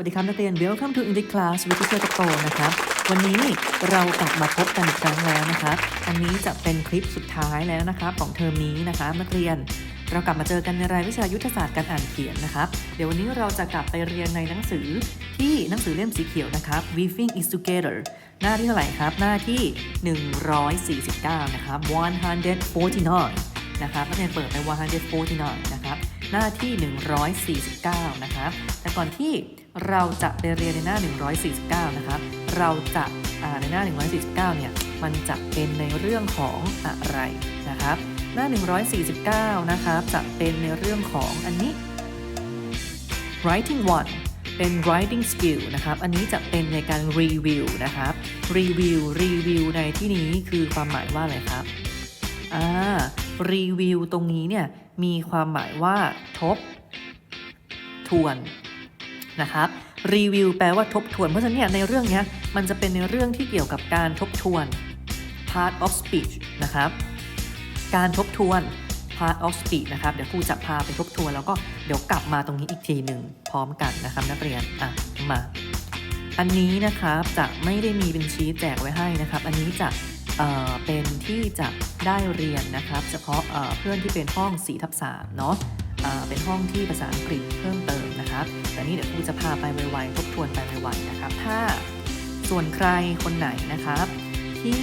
สวัสดีครับนักเรียน Welcome to English Class with Teacher ตะโกนะครับ วันนี้เรากลับมาพบกันอีกครั้งแล้วนะครับ อันนี้จะเป็นคลิปสุดท้ายแล้วนะครับของเทอมนี้นะครับนักเรียน เรากลับมาเจอกันในรายวิชายุทธศาสตร์การอ่านเขียนนะครับ เดี๋ยววันนี้เราจะกลับไปเรียนในหนังสือที่หนังสือเล่มสีเขียวนะครับ Weaving is Together หน้าที่เท่าไหร่ครับ หน้าที่ 149 นะครับ 149 นะครับนักเรียนเปิดไป 149 นะครับหน้าที่ 149 นะครับ แต่ก่อนที่ เราจะไปเรียนในหน้า 149 นะครับ เราจะในหน้า 149 เนี่ย มันจะเป็นในเรื่องของอะไรนะครับ หน้า 149 นะครับ จะเป็นในเรื่องของอันนี้ writing one เป็น writing skill นะครับ อันนี้จะเป็นในการรีวิวนะครับ รีวิว รีวิวในที่นี้คือความหมายว่าอะไรครับ อ่า รีวิวตรงนี้เนี่ยมีความหมายว่าทบ ทวน นะครับรีวิวแปลว่าทบทวน เพราะฉะนั้นเนี่ยในเรื่องนี้มันจะเป็นในเรื่องที่เกี่ยวกับการทบทวน part of speech นะครับ การทบทวน part of speech นะครับ เดี๋ยวครูจะพาไปทบทวน แล้วก็เดี๋ยวกลับมาตรงนี้อีกทีหนึ่งพร้อมกันนะครับนักเรียน อะ มา อันนี้นะครับจะไม่ได้มีเป็นชีตแจกไว้ให้นะครับ อันนี้จะเเป็นที่จะได้เรียนนะครับ เฉพาะเเพื่อนที่เป็นห้อง4ทับ3เนาะ เป็นห้องที่ภาษาอังกฤษเพิ่มเติมนะครับ แต่นี่เดี๋ยวครูจะพาไปไวๆทบทวนไปไวๆนะครับ ถ้าส่วนใครคนไหนนะครับ ที่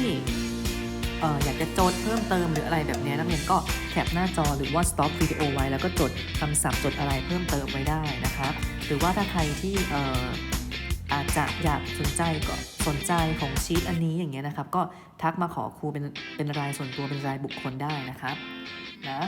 ออยากจะจดเพิ่มเติมหรืออะไรแบบนี้นักเรียนก็แคปหน้าจอหรือว่า stop วิดีโอไว้ แล้วก็จดคำศัพท์จดอะไรเพิ่มเติมไว้ได้นะครับ หรือว่าถ้าใครที่อออาจจะอยากสนใจก็สนใจของชีตอันนี้อย่างเงี้ยนะครับ ก็ทักมาขอครูเป็นเป็นรายส่วนตัวเป็นรายบุคคลได้นะครับนะ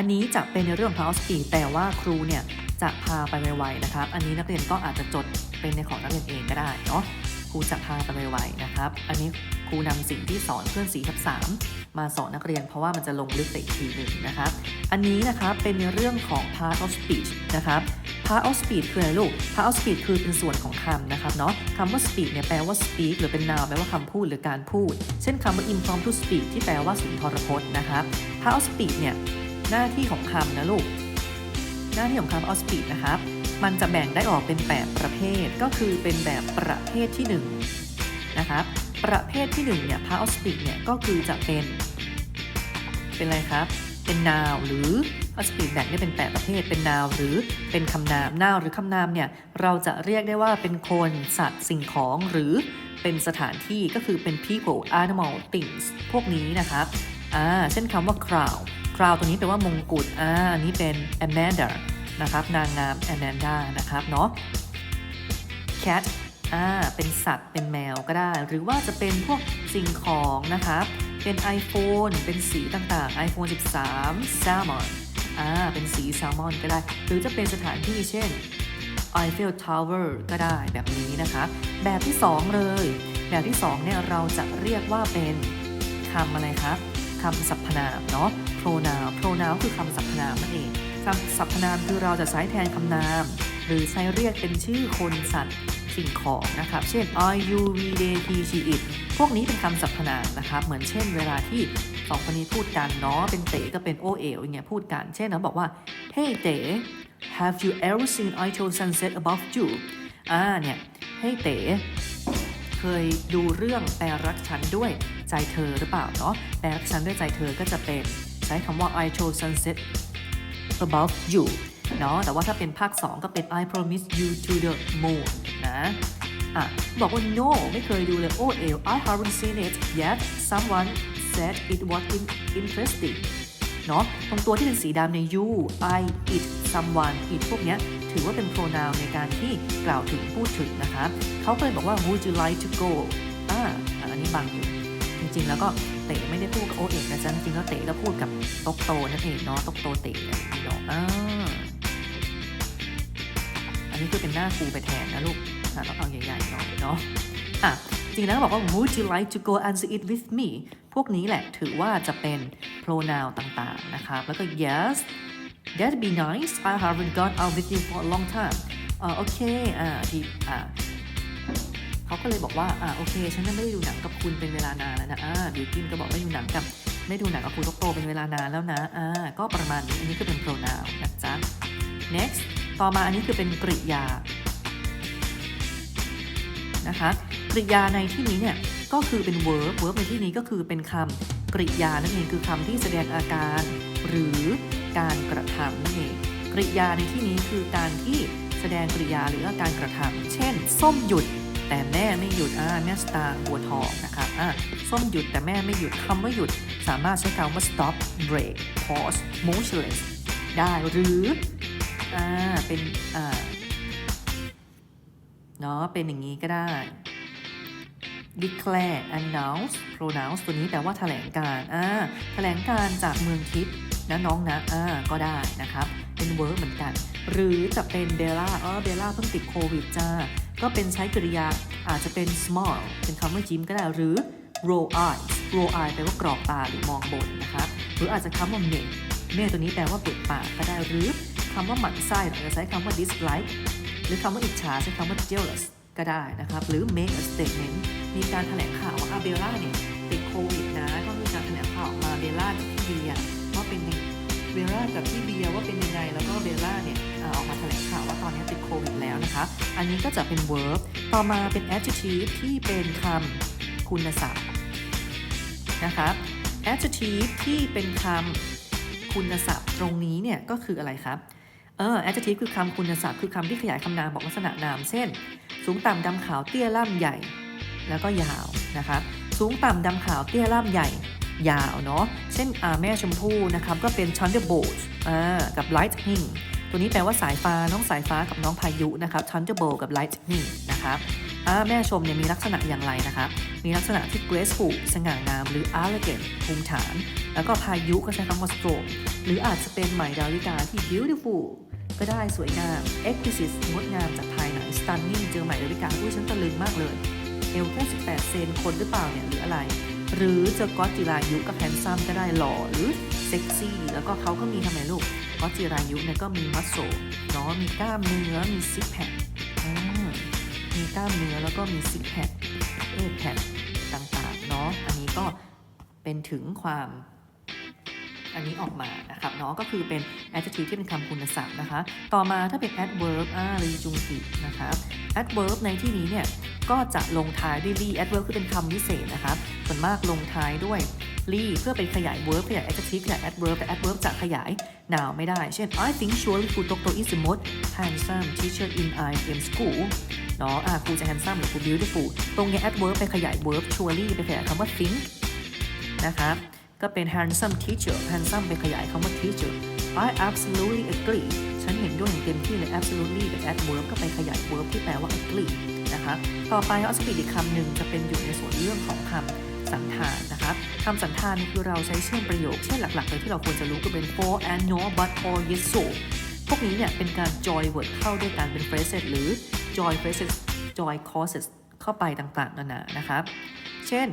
อันนี้จะเป็นในเรื่องของ power speed แต่ว่าครูเนี่ยจะพาไปไวๆนะครับ อันนี้นักเรียนก็อาจจะจดเป็นในของนักเรียนเองก็ได้เนาะ ครูจะพาไปไวๆนะครับ อันนี้ครูนำสิ่งที่สอนเพื่อน4ทับ3มาสอนนักเรียนเพราะว่ามันจะลงลึกไปอีกทีหนึ่งนะครับ อันนี้นะครับเป็นในเรื่องของ part of speech นะครับ part of speech คืออะไรลูก part of speech คือเป็นส่วนของคำนะครับเนาะคำว่า speak เนี่ยแปลว่า speak หรือเป็น noun แปลว่าคำพูดหรือการพูด เช่นคำว่า impromptu speak ที่แปลว่าสุนทรพจน์นะครับ part of speech เนี่ย หน้าที่ของคำนะลูก หน้าที่ของคำ part of speech นะครับ มันจะแบ่งได้ออกเป็นแบบประเภท ก็คือเป็นแบบประเภทที่หนึ่งนะครับ ประเภทที่หนึ่งเนี่ย part of speech เนี่ยก็คือจะเป็น เป็นอะไรครับ เป็น noun หรือ part of speech แบ่งได้เป็นแปดประเภท เป็น noun หรือเป็นคำนาม noun หรือคำนามเนี่ยเราจะเรียกได้ว่าเป็นคนสัตว์สิ่งของหรือเป็นสถานที่ก็คือเป็น people animal things พวกนี้นะครับ อ่า เช่นคำว่า crowd crown crown ตัวนี้แปลว่ามงกุฎอ่าอันนี้เป็น Amanda นะครับ นางงาม Amanda นะครับเนาะ cat อ่าเป็นสัตว์เป็นแมวก็ได้ หรือว่าจะเป็นพวกสิ่งของนะครับ เป็น iPhone เป็นสีต่างๆ iPhone 13 Salmon อ่าเป็นสีแซลมอนก็ได้ หรือจะเป็นสถานที่เช่น Eiffel Tower ก็ได้แบบนี้นะคะแบบที่ 2 เลย แบบที่ 2 เนี่ยเราจะเรียกว่าเป็นคำอะไรครับคำสรรพนามเนาะ pronoun pronoun คือคำสรรพนามนั่นเองคำสรรพนามคือเราจะใช้แทนคำนาม หรือใช้เรียกเป็นชื่อคนสัตว์สิ่งของนะครับ เช่น I you we they he she it พวกนี้เป็นคำสรรพนามนะครับ เหมือนเช่นเวลาที่สองคนนี้พูดกันเนาะ เป็นเต๋ก็เป็นโอเอ๋วอย่างเงี้ยพูดกัน เช่นเราบอกว่า Hey เต๋ Have you ever seen Eiffel sunset above you อ่าเนี่ย Hey เต๋เคยดูเรื่องแปลรักฉันด้วยใจเธอหรือเปล่าเนาะ แปลรักฉันด้วยใจเธอก็จะเป็น ใช้คำว่า I chose sunset above you เนาะแต่ว่าถ้าเป็นภาค 2 ก็เป็น I promise you to the moon นะอะบอกว่า no ไม่เคยดูเลย oh ew I haven't seen it yet someone said it was interesting เนาะตรงตัวที่เป็นสีดำใน you I it someone it พวกเนี้ยถือว่าเป็น pronoun ในการที่กล่าวถึงพูดถึงนะคะเขาก็เลยบอกว่า would you like to go อ่าอะอันนี้บังอยู่จริงๆแล้วก็ เต๋ไม่ได้พูดกับโอเอกนะจ๊ะจริงแล้วเต๋ก็พูดกับตกโตนั่นเองเนาะตกโตเต๋เนี่ยพี่น้องอ่าอันนี้คือเป็นหน้าครูไปแทนนะลูกอะต้องเอาใหญ่ๆหน่อยเนาะอะจริงๆแล้วก็บอกว่า would you like to go and see it with me พวกนี้แหละถือว่าจะเป็น pronoun ต่างๆนะครับแล้วก็ yes that'd be nice I haven't gone out with you for a long time อ่าโอเคอ่าที่อ่า เขาก็เลยบอกว่าอ่าโอเค ฉันไม่ได้ดูหนังกับคุณเป็นเวลานานแล้วนะอ่าบิวกินก็บอกไม่ดูหนังกับไม่ดูหนังกับคุณโตโตเป็นเวลานานแล้วนะอ่าก็ประมาณนี้อันนี้ก็เป็น pronoun นะจ๊ะ next ต่อมาอันนี้คือเป็นกริยานะคะกริยาในที่นี้เนี่ยก็คือเป็น verb verb ในที่นี้ก็คือเป็นคำกริยานั่นเองคือคำที่แสดงอาการ หรือการกระทำนั่นเองกริยาในที่นี้คือการที่แสดงกริยาหรืออาการกระทำเช่น ส้มหยุด แต่แม่ไม่หยุดอ่าแม่สตางค์บัวทองนะคะอ่าส้มหยุดแต่แม่ไม่หยุดคำว่าหยุด สามารถใช้คำว่า stop break pause motionless ได้หรืออ่าเป็นอ่าเนาะเป็นอย่างนี้ก็ได้ declare announce pronounce ตัวนี้แปลว่าแถลงการอ่าแถลงการจากเมืองทิพย์นะน้องนะอ่าก็ได้นะครับ เป็น verb เหมือนกัน หรือจะเป็นเบลล่าเออเบลล่าเพิ่งติดโควิดจ้า ก็เป็นใช้กริยาอาจจะเป็น smile เป็นคำว่ายิ้มก็ได้หรือ roll eyes roll eye แปลว่ากรอกตาหรือมองบนนะครับหรืออาจจะคำว่า make make ตัวนี้แปลว่าเปิดปากก็ได้หรือคำว่าหมั่นไส้อาจจะใช้คำว่า dislike หรือคำว่าอิจฉาใช้คำว่า jealous ก็ได้นะครับ หรือ make a statement มีการแถลงข่าวว่าอาเบลล่าเนี่ยติดโควิดนะ ก็มีการแถลงข่าวออกมาเบลล่ากับพี่เบียว่าเป็นยังเบลล่ากับพี่เบียว่าเป็นยังไง แล้วก็เบลล่าเนี่ย ออกมาแถลงข่าวว่าตอนนี้ติดโควิดแล้วนะคะ อันนี้ก็จะเป็น verb ต่อมาเป็น adjective ที่เป็นคำคุณศัพท์นะครับ adjective ที่เป็นคำคุณศัพท์ตรงนี้เนี่ยก็คืออะไรครับเออ adjective คือคำคุณศัพท์คือคำที่ขยายคำนามบอกลักษณะนาม เช่น สูงต่ำดำขาวเตี้ยล่ำใหญ่ แล้วก็ยาวนะครับสูงต่ำดำขาวเตี้ยล่ำใหญ่ ยาวเนาะเช่นแม่ชมพู่นะครับก็เป็น thunderbolt กับ lightning ตัวนี้แปลว่าสายฟ้าน้องสายฟ้ากับน้องพายุนะครับ thunderbolt กับ lightning นะครับแม่ชมเนี่ยมีลักษณะอย่างไรนะครับ มีลักษณะที่ graceful สง่างาม หรือ elegant ภูมิฐาน แล้วก็พายุก็ใช้คำว่า storm หรืออาจจะเป็นใหม่ดาวิกาที่ beautiful ก็ได้สวยงาม exquisite งดงามจากภายใน stunning เจอใหม่ดาวิกาอุ้ยฉันตะลึงมากเลย เอวแค่18 เซนคนหรือเปล่าเนี่ยหรืออะไร หรือเจะก๊อตจิรายุกับแฮนซัมก็ได้หล่อหรือเซ็กซี่ แล้วก็เขาก็มีทำไมลูกก๊อตจิรายุเนี่ยก็มีมัสโซเนาะมีกล้ามเนื้อมีซิกแพคมีกล้ามเนื้อแล้วก็มีซิกแพคเอแพคต่างๆเนาะอันนี้ก็เป็นถึงความ อันนี้ออกมานะครับเนาะก็คือเป็น adjective ที่เป็นคำคุณศัพท์นะคะ ต่อมาถ้าเป็น adverb อ่ารีจุงกินะครับ adverb ในที่นี้เนี่ยก็จะลงท้ายด้วย re adverb คือเป็นคำวิเศษนะครับส่วนมากลงท้ายด้วย re เพื่อไปขยาย verb ขยาย adjective ขยาย adverb แต่ adverb จะขยาย noun ไม่ได้ เช่น I think surely ครูตกโต is the most handsome teacher in IM school เนาะอ่าครูจะ handsome หรือครู beautiful ตรงเนี้ย adverb ไปขยาย verb surely ไปขยายคำว่า think นะครับ ก็เป็น handsome teacher handsome ไปขยายคำว่า teacher I absolutely agree ฉันเห็นด้วยอย่างเต็มที่เลย absolutely เป็น adverb ก็ไปขยาย verb ที่แปลว่า agree นะคะต่อไปเอาสปีดอีกคำหนึ่งจะเป็นอยู่ในส่วนเรื่องของคำสันธานนะคะคำสันธานนี่คือเราใช้เชื่อมประโยค เช่นหลักๆเลยที่เราควรจะรู้ก็เป็น for and no but or yes so พวกนี้เนี่ยเป็นการ join word เข้าด้วยกันเป็น phrases หรือ join phrases join clauses เข้าไปต่างๆนานานะครับ เช่น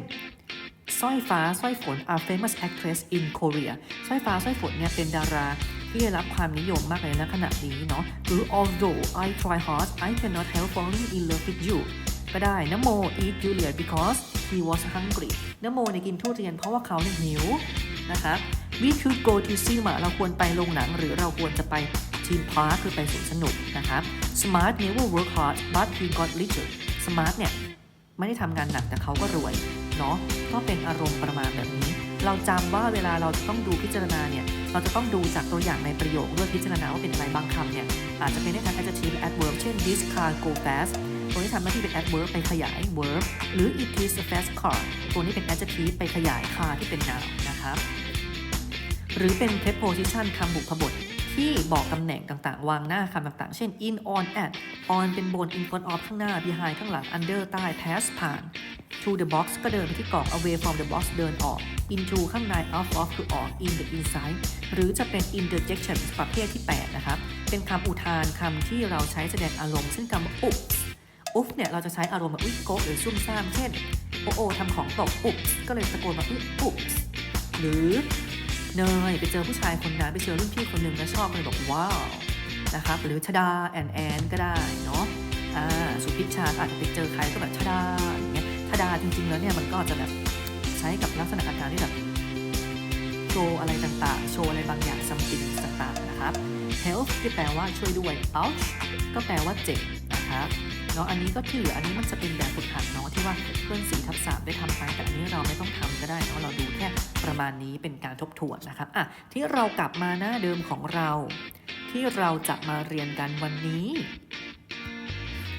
สร้อยฟ้าสร้อยฝน are famous actress in Korea สร้อยฟ้าสร้อยฝนเนี่ยเป็นดาราที่ได้รับความนิยมมากเลยนะขณะนี้เนาะหรือ although I try hard I cannot help falling in love with you ก็ได้นโม eat Juliet because he was hungry นโมเนี่ยกินทุเรียนเพราะว่าเขาเนี่ยหิวนะคะ we could go to cinema เราควรไปโรงหนังหรือเราควรจะไปทีมพาร์คคือไปสวนสนุกนะครับ smart never work hard but he got richer smart เนี่ยไม่ได้ทำงานหนักแต่เขาก็รวย เนาะก็เป็นอารมณ์ประมาณแบบนี้ เราจำว่าเวลาเราต้องดูพิจารณาเนี่ยเราจะต้องดูจากตัวอย่างในประโยคด้วยพิจารณาว่าเป็นอะไรบางคำเนี่ยอาจจะเป็นได้ทั้ง adjective และ adverb เช่น this car go fast ตัวนี้ทำหน้าที่เป็น adverb ไปขยาย verb หรือ it is a fast car ตัวนี้เป็น adjective ไปขยาย car ที่เป็น noun นะครับหรือเป็น preposition คำบุพบท ที่บอกตำแหน่งต่างๆ วางหน้าคำต่างๆ เช่น in on at on เป็นบน in front of ข้างหน้า behind ข้างหลัง under ใต้ pass ผ่าน to the box ก็เดินไปที่กล่อง away from the box เดินออก into ข้างใน off off คือออก in the inside หรือจะเป็น interjection ประเภทที่ 8 นะครับ เป็นคำอุทานคำที่เราใช้แสดงอารมณ์เช่นคำว่า oops oops เนี่ย เราจะใช้อารมณ์แบบอุ๊ยโกะหรือซุ่มซ่าม เช่น โอโอทำของตก oops ก็เลยตะโกนมาอุ๊ย oops หรือ เนยไปเจอผู้ชายคนนั้นไปเจอรุ่นพี่คนหนึ่งแล้วชอบเลยบอกว้าวนะครับหรือชดาแอนแอนก็ได้เนาะอ่าสุพิชชาอาจจะไปเจอใครก็แบบชดาอย่างเงี้ยชดาจริงๆแล้วเนี่ยมันก็จะแบบใช้กับลักษณะอาการที่แบบโชว์อะไรต่างๆ โชว์อะไรบางอย่างซัมติงต่างๆนะครับ help ที่แปลว่าช่วยด้วย ouch ก็แปลว่าเจ็บนะครับเนาะอันนี้ก็ที่เหลืออันนี้มันจะเป็นแบบฝึกหัดเนาะ ว่าเพื่อนสีทับสามได้ทำไปแต่นี้เราไม่ต้องทำก็ได้เนาะเราดูแค่ประมาณนี้เป็นการทบทวนนะครับอะที่เรากลับมาหน้าเดิมของเรา ที่เราจะมาเรียนกันวันนี้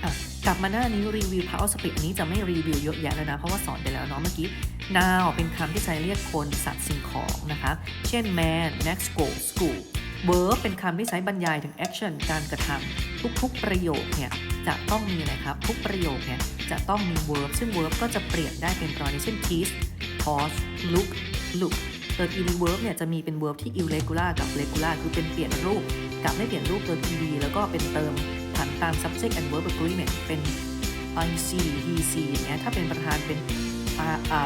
อะกลับมาหน้านี้รีวิว power speed อันนี้จะไม่รีวิวเยอะแยะแล้วนะ เพราะว่าสอนไปแล้วเนาะเมื่อกี้ now เป็นคำที่ใช้เรียกคนสัตว์สิ่งของนะคะ เช่น man next go school verb เป็นคำที่ใช้บรรยายถึง action การกระทำทุกๆประโยคเนี่ยจะต้องมีอะไรครับ ทุกประโยคเนี่ยจะต้องมี verb ซึ่ง verb ก็จะเปลี่ยนได้เป็นกรณีเช่น kiss pause look look เติม ed verb เนี่ยจะมีเป็น verb ที่ irregular กับ regular คือเป็นเปลี่ยนรูป กับไม่เปลี่ยนรูปเติม ed แล้วก็เป็นเติมผันตาม subject and verb agreement เป็น I see he see อย่างเงี้ยถ้าเป็นประธานเป็น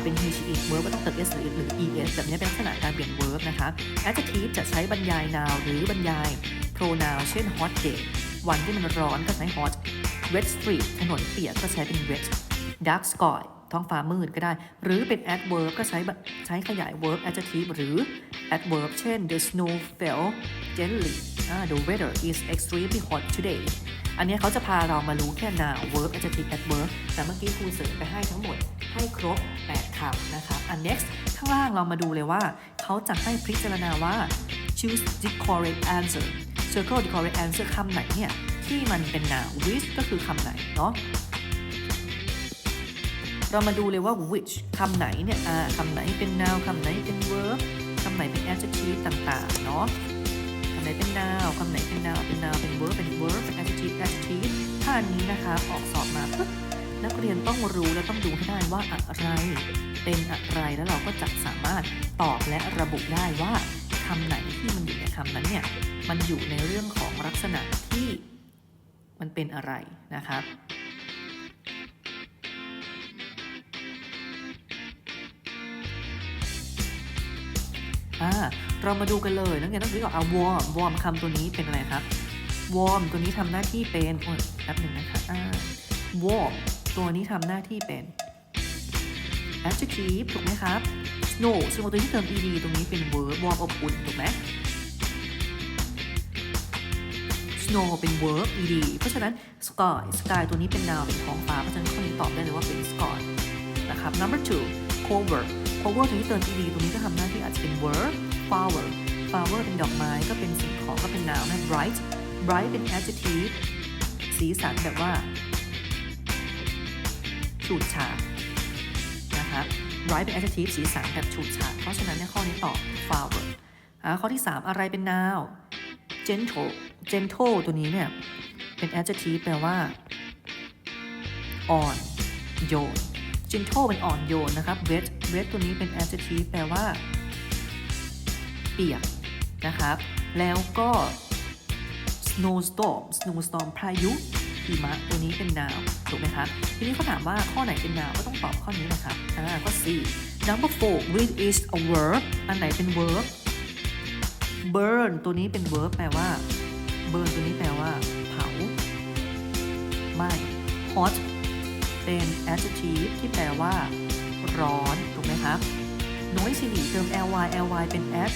เป็น he she it verb ก็ต้องเติม s หรือ es แบบนี้เป็นลักษณะการเปลี่ยน verb นะคะ adjective จะใช้บรรยาย noun หรือบรรยาย pronoun เช่น hot day วันที่มันร้อนก็ใช้ hot wet street ถนนเปียกก็ใช้เป็น wet dark sky ท้องฟ้ามืดก็ได้ หรือเป็น adverb ก็ใช้ใช้ขยาย verb adjective หรือ adverb เช่น the snow fell gently อ่า the weather is extremely hot today อันนี้เขาจะพาเรามารู้แค่ noun verb adjective adverb แต่เมื่อกี้ครูเสริมไปให้ทั้งหมดให้ครบ 8คำนะคะอัน next ข้างล่างเรามาดูเลยว่า เขาจะให้พิจารณาว่า choose the correct answer circle the correct answer คำไหนเนี่ยที่มันเป็น noun which ก็คือคำไหนเนาะเรามาดูเลยว่า which คำไหนเนี่ยคำไหนเป็น noun คำไหนเป็น verb คำไหนเป็น adjective ต่างๆ เนาะ นเป็น noun คำไหนเป็น noun เป็น noun เป็น verb เป็น verb เป็น adjective adjective ถ้าอันนี้นะคะออกสอบมาปุ๊บนักเรียนต้องรู้และต้องดูให้ได้ว่าอะไร เป็นอะไรแล้วเราก็จะสามารถตอบและระบุได้ว่าคำไหนที่มันอยู่ในคำนั้นเนี่ยมันอยู่ในเรื่องของลักษณะที่มันเป็นอะไรนะครับ อ่าเรามาดูกันเลยนักเรียนต้องรู้ก่อนเอา warm warm คำตัวนี้เป็นอะไรครับ warm ตัวนี้ทำหน้าที่เป็นโอ้ยแป๊บหนึ่งนะคะอ่า warm ตัวนี้ทำหน้าที่เป็น adjective ถูกไหมครับ snow ซึ่งตัวที่เติม ed ตรงนี้เป็น verb warm อบอุ่นถูกไหม snow เป็น verb ed เพราะฉะนั้น sky sky ตัวนี้เป็น noun เป็นท้องฟ้า เพราะฉะนั้นข้อนี้ตอบได้เลยว่าเป็น sky นะครับ number two cover cover ตัวนี้เติม ed ตรงนี้ก็ทำหน้าที่อาจจะเป็น verb flower flower เป็นดอกไม้ก็เป็นสิ่งของก็เป็น noun นะ bright bright เป็น adjective สีสันแบบว่าฉูดฉาดนะครับ bright เป็น adjective สีสันแบบฉูดฉาดเพราะฉะนั้นเนี่ยข้อนี้ตอบ flower อ่าข้อที่ 3 อะไรเป็น noun gentle gentle ตัวนี้เนี่ยเป็น adjective แปลว่าอ่อนโยน gentle เป็นอ่อนโยนนะครับ wet wet ตัวนี้เป็น adjective แปลว่า เปียกนะครับ แล้วก็ snowstorm snowstorm พายุหิมะตัวนี้เป็น noun ถูกไหมครับ ทีนี้เขาถามว่าข้อไหนเป็น noun ก็ต้องตอบข้อนี้นะครับอ่าข้อ C number four which is a verb อันไหนเป็น verb burn ตัวนี้เป็น verb แปลว่า burn ตัวนี้แปลว่า เผาไหม้ hot เป็น adjective ที่แปลว่า ร้อน ถูกไหมครับ noisy เติม ly ly เป็น ad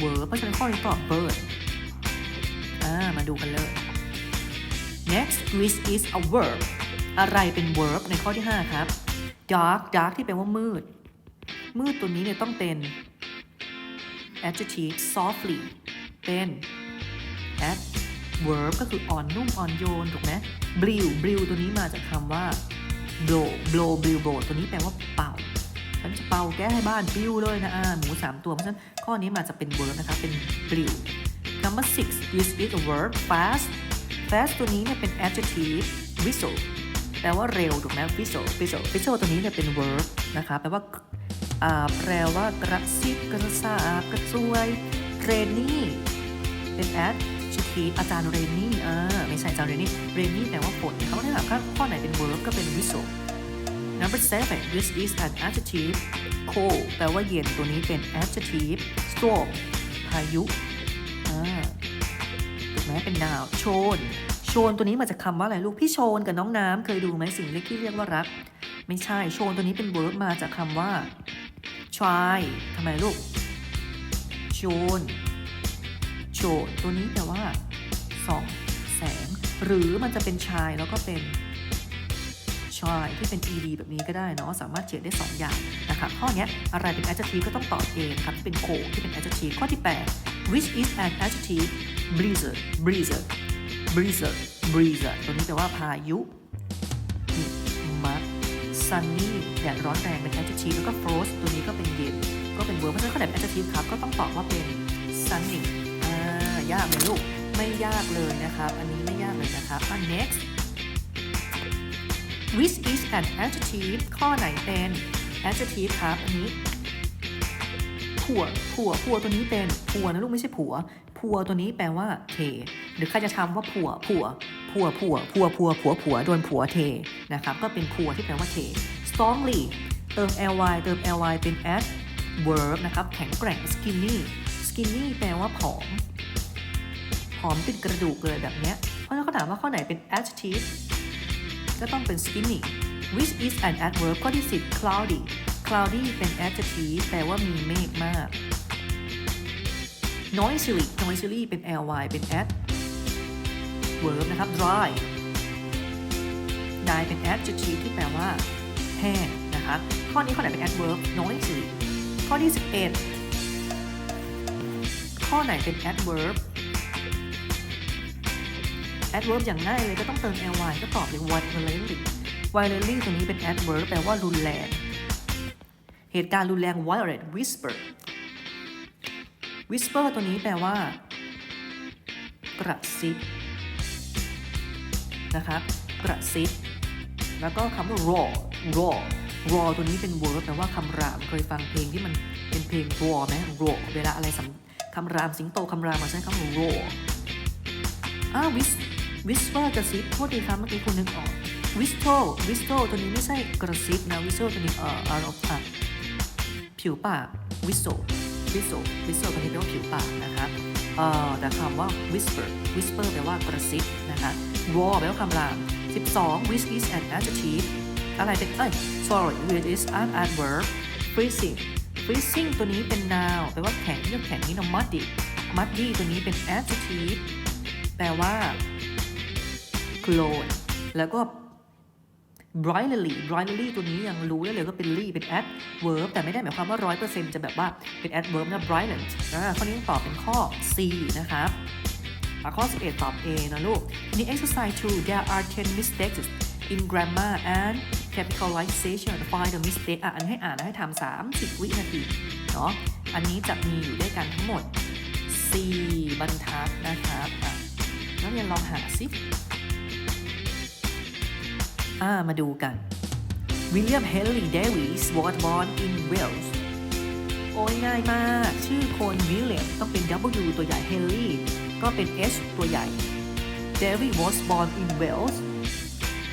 verb เพราะฉะนั้นข้อนี้ตอบ burn อ่า มาดูกันเลย next which is a verb อะไรเป็น verb ในข้อที่ 5 ครับ dark dark ที่แปลว่ามืด มืดตัวนี้เนี่ยต้องเป็น adjective softly เป็น ad verb ก็คืออ่อนนุ่มอ่อนโยน ถูกไหม blow blow ตัวนี้มาจากคำว่า blow blow blow blow ตัวนี้แปลว่าเป่า ฉันจะเป่าแก้ให้บ้านปิ้วเลยนะอ่าหมู3ตัวเพราะฉะนั้นข้อนี้มาจะเป็น verb นะคะ เป็น blow number six is is a verb fast fast ตัวนี้เนี่ยเป็น adjective whistle แปลว่าเร็วถูกไหม whistle whistle whistle ตัวนี้เนี่ยเป็น verb นะคะแปลว่าแปลว่ากระซิบกระซาบกระซวย rainy เป็น adjective อาจารย์เรนนี่อ่าไม่ใช่อาจารย์เรนนี่เรนนี่แปลว่าฝนเขาไม่ได้ถามว่าข้อไหนเป็น verb ก็เป็น whistle number seven this is an adjective cold แปลว่าเย็นตัวนี้เป็น adjective storm พายุถูกไหมเป็น noun โชน โชนตัวนี้มาจากคำว่าอะไรลูก พี่โชนกับน้องน้ำเคยดูไหมสิ่งเล็กที่เรียกว่ารัก ไม่ใช่ โชนตัวนี้เป็น verb มาจากคำว่า try ทำไมลูก โชน โชดตัวนี้แปลว่าสองแสง หรือมันจะเป็นชายแล้วก็เป็น ชายที่เป็น ed แบบนี้ก็ได้เนาะสามารถเขียนได้ 2 อย่างนะครับข้อนี้อะไรเป็น adjective ก็ต้องตอบเองครับเป็นโคที่เป็น adjective ข้อที่ 8 which is an adjective blizzard blizzard blizzard blizzard ตัวนี้แปลว่าพายุหิมะ sunny แดดร้อนแรงเป็น adjective แล้วก็ frost ตัวนี้ก็เป็นเย็นก็เป็น verb เพราะฉะนั้นข้อไหนเป็น adjective ครับก็ต้องตอบว่าเป็น sunny อ่ายากไหมลูกไม่ยากเลยนะครับ อันนี้ไม่ยากเลยนะครับอะ next which is an adjective ข้อไหนเป็น adjective ครับอันนี้ผัวผัวผัวตัวนี้เป็นผัวนะลูกไม่ใช่ผัวผัวตัวนี้แปลว่าเท หรือใครจะทำว่าผัวผัวผัวผัวผัวผัวผัวผัวโดนผัวเทนะครับก็เป็นผัวที่แปลว่าเท strongly เติม ly เติม ly เป็น ad verb นะครับแข็งแกร่ง skinny skinny แปลว่าผอม ผอมเป็นกระดูกเลยแบบเนี้ยเพราะฉะนั้นเขาถามว่าข้อไหนเป็น adjective ก็ต้องเป็น skinny which is an adverb ข้อที่ 10 cloudy cloudy เป็น adjective แปลว่ามีเมฆมาก noisily noisily เป็น ly เป็น ad verb นะครับ dry dry เป็น adjective ที่แปลว่าแห้งนะครับข้อนี้ข้อไหนเป็น adverb noisily ข้อที่ 11 ข้อไหนเป็น adverb adverb อย่างง่ายเลยก็ต้องเติม ly ก็ตอบเลย violently violently ตัวนี้เป็น adverb แปลว่ารุนแรง เหตุการณ์รุนแรง violent whisper whisper ตัวนี้แปลว่า กระซิบนะครับกระซิบแล้วก็คำว่า raw raw raw ตัวนี้เป็น verb แปลว่าคำราม เคยฟังเพลงที่มันเป็นเพลง raw ไหม raw เวลาอะไรสำคำรามสิงโตคำรามมาใช้คำว่า raw อ้า วิสเปอร์กระซิบโทษดีครับเมื่อกี้คุณนึกออกวิสโตวิสโตตัวนี้ไม่ใช่กระซิบนะวิสโตตัวนี้เอ่ออารมณ์ผิวปากวิสโตวิสโตวิสโตตัวนี้แปลว่าผิวปากนะครับเอ่อแต่คำว่า whisper whisper แปลว่ากระซิบนะคะ raw แปลว่าคำราม 12 which is an adjective อะไรเป็นเอ้ย sorry which is an adverb freezing freezing ตัวนี้เป็น noun แปลว่าแข็งเรื่องแข็งนี้นะ muddy muddy ตัวนี้เป็น adjective แปลว่า โคลนแล้วก็ brightly brightly ตัวนี้ยังรู้ได้เลยก็เป็น ly เป็น adverb แต่ไม่ได้หมายความว่า 100%จะแบบว่าเป็น adverb นะ brilliant อ่าข้อนี้ตอบเป็นข้อ C นะครับอะข้อ 11 ตอบ A นะลูกใน exercise 2 there are 10 mistakes in grammar and capitalization find the mistake อะอันให้อ่านและให้ทำ30 วินาทีเนาะอันนี้จะมีอยู่ด้วยกันทั้งหมด 4 บรรทัดนะครับอะนักเรียนลองหาสิามาดูกันวิลเลียมเฮลลี่เดวิสวอตบอนอินเวลส์โอ้ยง่ายมาก ชื่อคนวิลเลียมต้องเป็น W ตัวใหญ่เฮลลี่ก็เป็น H ตัวใหญ่ Derry was born in Wales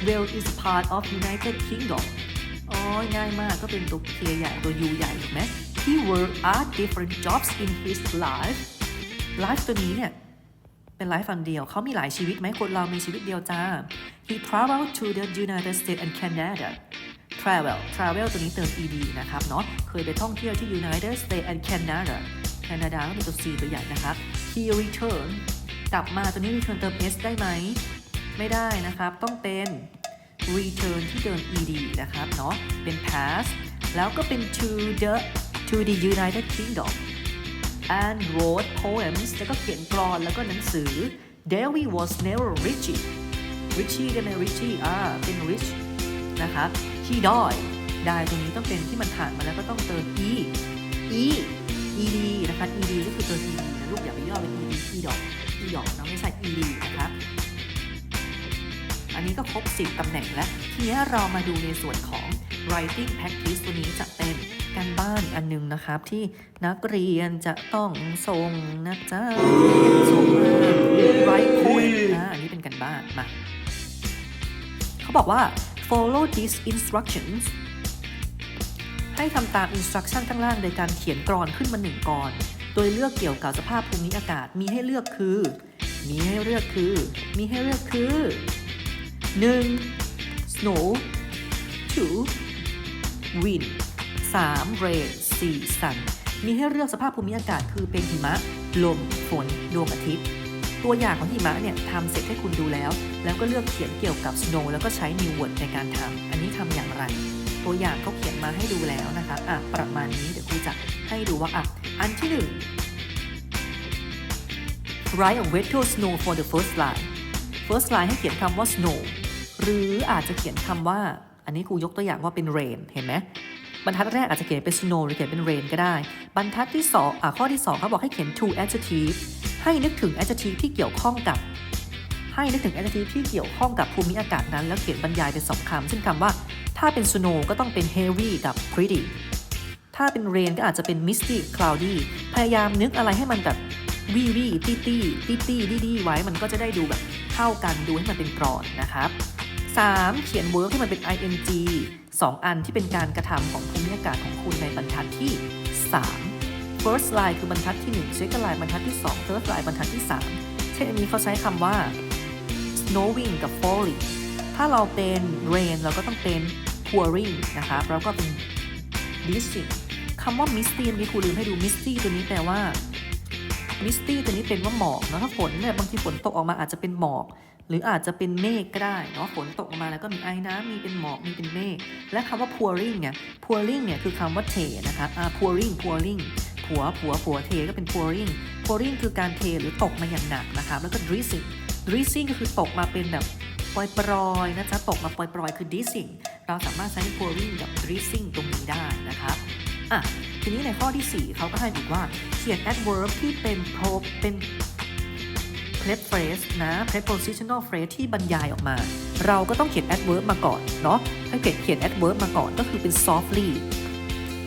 Wales is part of United Kingdom อ้ยง่ายมากก็เป็นตัวเคใหญ่ตัวยูใหญ่ถูกไหม He worked at different jobs in his life life ตัวนี้เนี่ย เป็น life ฟันเดียว เขามีหลายชีวิตไหมคนเรามีชีวิตเดียวจ้า He traveled to the United States and Canada travel travel ตัวนี้เติม ed นะครับเนาะเคยไปท่องเที่ยวที่ United States and Canada Canada ก็มีตัว C ตัวใหญ่นะครับ He returned กลับมาตัวนี้ return เติม s ได้ไหม ไม่ได้นะครับ ต้องเป็น return ที่เติม ed นะครับเนาะเป็น past แล้วก็เป็น to the to the United Kingdom and wrote poems แล้วก็เขียนกลอนแล้วก็หนังสือ Davy was never rich richie ได้ไหม richie อ่าเป็น rich นะครับ he died die ตัวนี้ต้องเป็นที่มันผ่านมาแล้วก็ต้องเติม e e ed นะคะ ed ก็คือเติม ed นะลูกอย่าไปย่อเป็น ed e ดอก e ดอกนะไม่ใช่ ed นะครับอันนี้ก็ครบ 10 ตำแหน่งแล้ว ทีนี้เรามาดูในส่วนของ writing practice ตัวนี้จะเป็นการบ้านอันหนึงนะครับ ที่นักเรียนจะต้องส่งนะจ๊ะส่งมา write poem นะอันนี้เป็นการบ้านมา เขาบอกว่า follow these instructions ให้ทำตาม instruction ข้างล่างโดยการเขียนกรอนขึ้นมาหนึ่งกรอน โดยเลือกเกี่ยวกับสภาพภูมิอากาศมีให้เลือกคือ มีให้เลือกคือ มีให้เลือกคือ 1. snow 2. wind 3. rain 4. sun มีให้เลือกสภาพภูมิอากาศคือเป็นหิมะ ลม ฝน ดวงอาทิตย์ ตัวอย่างของหิมะเนี่ยทำเสร็จให้คุณดูแล้ว แล้วก็เลือกเขียนเกี่ยวกับ snow แล้วก็ใช้ new word ในการทำอันนี้ทำอย่างไร ตัวอย่างเขาเขียนมาให้ดูแล้วนะคะอะประมาณนี้เดี๋ยวครูจะให้ดูว่าอะอันที่หนึ่ง write a virtual snow for the first line first line ให้เขียนคำว่า snow หรืออาจจะเขียนคำว่า อันนี้ครูยกตัวอย่างว่าเป็น rain เห็นไหมบรรทัดแรกอาจจะเขียนเป็น snow หรือเขียนเป็น rain ก็ได้ บรรทัดที่สองอะข้อที่สองเขาบอกให้เขียน two adjectives ให้นึกถึง adjective ที่เกี่ยวข้องกับ ให้นึกถึง adjective ที่เกี่ยวข้องกับภูมิอากาศนั้น แล้วเขียนบรรยายเป็นสองคำเช่นคำว่า ถ้าเป็น snow ก็ต้องเป็น heavy กับ pretty ถ้าเป็น rain ก็อาจจะเป็น misty cloudy พยายามนึกอะไรให้มันแบบวีวีตี้ตี้ตี้ตี้ดีดีไว้มันก็จะได้ดูแบบเข้ากันดูให้มันเป็นกรอนนะครับ 3. เขียน verb ที่มันเป็น ing 2 อันที่เป็นการกระทำของภูมิอากาศของคุณในบรรทัดที่ 3 first line คือบรรทัดที่ 1 second line บรรทัดที่ 2 third line บรรทัดที่ 3 เช่นอันนี้เขาใช้คำว่า snowing กับ falling ถ้าเราเป็น rain เราก็ต้องเป็น pouring นะครับแล้วก็เป็น dissing คำว่า misty เมื่อกี้ครูลืมให้ดู misty ตัวนี้แปลว่า misty ตัวนี้เป็นว่าหมอกเนาะถ้าฝนเนี่ยบางทีฝนตกออกมาอาจจะเป็นหมอกหรืออาจจะเป็นเมฆก็ได้เนาะฝนตกออกมาแล้วก็มีไอ้น้ำมีเป็นหมอกมีเป็นเมฆและคำว่า pouring เนี่ย pouring เนี่ยคือคำว่าเทนะครับอ่า pouring pouring ผัวผัวผัวเทก็เป็น pouring pouring คือการเทหรือตกมาอย่างหนักนะครับแล้วก็ drizzling drizzling ก็คือตกมาเป็นแบบปล่อยๆนะจ๊ะตกมาปล่อยๆคือ drizzling เราสามารถใช้ pouring กับ drizzling ตรงนี้ได้นะครับอะทีนี้ในข้อที่ 4 เขาก็ให้อีกว่าเขียน adverb ที่เป็น pro เป็น prep phrase นะ prepositional phrase ที่บรรยายออกมา เราก็ต้องเขียน adverb มาก่อนเนาะถ้าเกิดเขียน adverb มาก่อนก็คือเป็น softly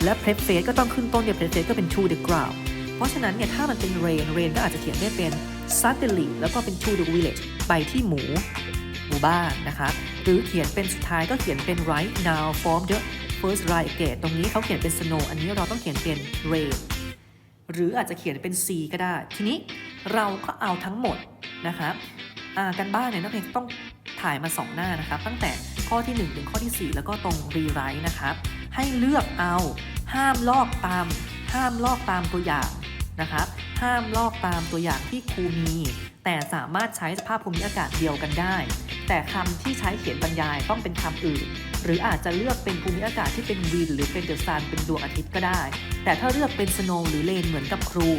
และ prep phrase ก็ต้องขึ้นต้นเนี่ย prep phrase ก็เป็น to the ground เพราะฉะนั้นเนี่ยถ้ามันเป็น rain rain ก็อาจจะเขียนได้เป็น suddenly แล้วก็เป็น to the village ไปที่หมูหมู่บ้านนะคะหรือเขียนเป็นสุดท้ายก็เขียนเป็น right now form the first right again ตรงนี้เขาเขียนเป็น snow อันนี้เราต้องเขียนเป็น rain หรืออาจจะเขียนเป็น C ก็ได้ ทีนี้เราก็เอาทั้งหมดนะครับอ่ากันบ้านเนี่ยนักเรียนต้องถ่ายมา 2 หน้านะครับ ตั้งแต่ข้อที่ 1 ถึงข้อที่ 4 แล้วก็ตรงรีไรต์นะครับ ให้เลือกเอา ห้ามลอกตาม ห้ามลอกตามตัวอย่างนะครับ ห้ามลอกตามตัวอย่างที่ครูมี แต่สามารถใช้สภาพภูมิอากาศเดียวกันได้ แต่คำที่ใช้เขียนบรรยายต้องเป็นคำอื่น หรืออาจจะเลือกเป็นภูมิอากาศที่เป็นวิน หรือเป็นเดอะซันเป็นดวงอาทิตย์ก็ได้ แต่ถ้าเลือกเป็นสโนว์หรือเลนเหมือนกับครู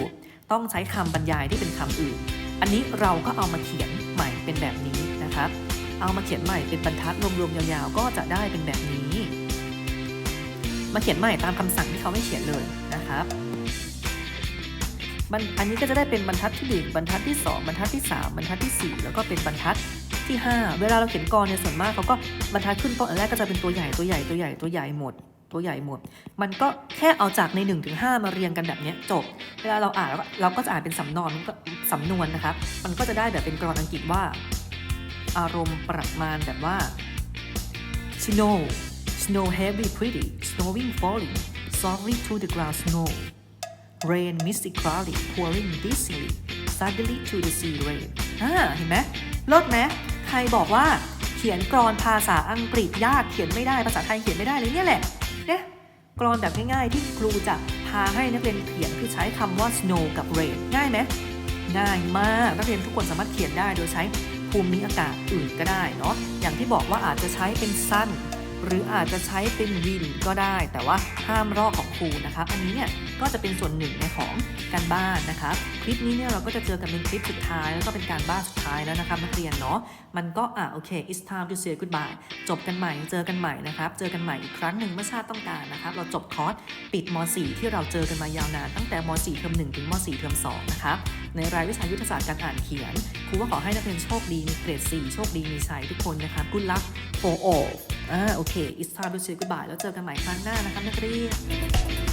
ต้องใช้คำบรรยายที่เป็นคำอื่น อันนี้เราก็เอามาเขียนใหม่เป็นแบบนี้นะครับ เอามาเขียนใหม่เป็นบรรทัดรวมๆยาวๆ ก็จะได้เป็นแบบนี้ มาเขียนใหม่ตามคำสั่งที่เขาไม่เขียนเลยนะครับอันนี้ก็จะได้เป็นบรรทัดที่ 1 บรรทัดที่ 2 บรรทัดที่ 3 บรรทัดที่ 4 แล้วก็เป็นบรรทัดที่ 5 เวลาเราเขียนกรเนี่ยส่วนมากเขาก็บรรทัดขึ้นต้นอันแรกก็จะเป็นตัวใหญ่ตัวใหญ่ตัวใหญ่ตัวใหญ่หมด ตัวใหญ่หมด มันก็แค่เอาจากใน1นถึงหมาเรียงกันแบบนี้จบ เวลาเราอ่านเราก็จะอ่านเป็นสำนวนก็สำนวนนะครับ มันก็จะได้แบบเป็นกรอนอังกฤษว่า อารมณ์ประมาณแบบว่า snow snow heavy pretty snowing falling softly to the ground snow rain misty cloudy pouring dizzily suddenly to the sea rain อ่าเห็นไหมลิศไหมใครบอกว่าเขียนกรอนภาษาอังกฤษยากเขียนไม่ได้ภาษาไทยเขียนไม่ได้เลยเนี่ยแหละเนี่ยกรอนแบบง่ายๆที่ครูจะพาให้นักเรียนเขียนคือใช้คำว่า snow กับ rain ง่ายไหมง่ายมากนักเรียนทุกคนสามารถเขียนได้โดยใช้ภูมิอากาศอื่นก็ได้เนาะอย่างที่บอกว่าอาจจะใช้เป็น sun หรืออาจจะใช้เป็นวินก็ได้ แต่ว่าห้ามรอกของครูนะครับ อันนี้เนี่ยก็จะเป็นส่วนหนึ่งในของการบ้านนะครับ คลิปนี้เนี่ยเราก็จะเจอกันเป็นคลิปสุดท้าย แล้วก็เป็นการบ้านสุดท้ายแล้วนะครับนักเรียนเนาะ มันก็อะโอเค it's time to say goodbye จบกันใหม่ เจอกันใหม่นะครับ เจอกันใหม่อีกครั้งหนึ่งเมื่อชาติต้องการนะครับ เราจบคอร์สปิดม .4 ที่เราเจอกันมายาวนานตั้งแต่ม .4 เทอม1ถึงม .4 เทอม2นะครับในรายวิชายุทธศาสตร์การอ่านเขียนครูก็ขอให้นักเรียนโชคดีมีเกรด 4 โชคดีมีชัยทุกคนนะครับ good luck for all อ่าโอเคเค it's time to say goodbye แล้วเจอกันใหม่ครั้งหน้านะคะนักเรียน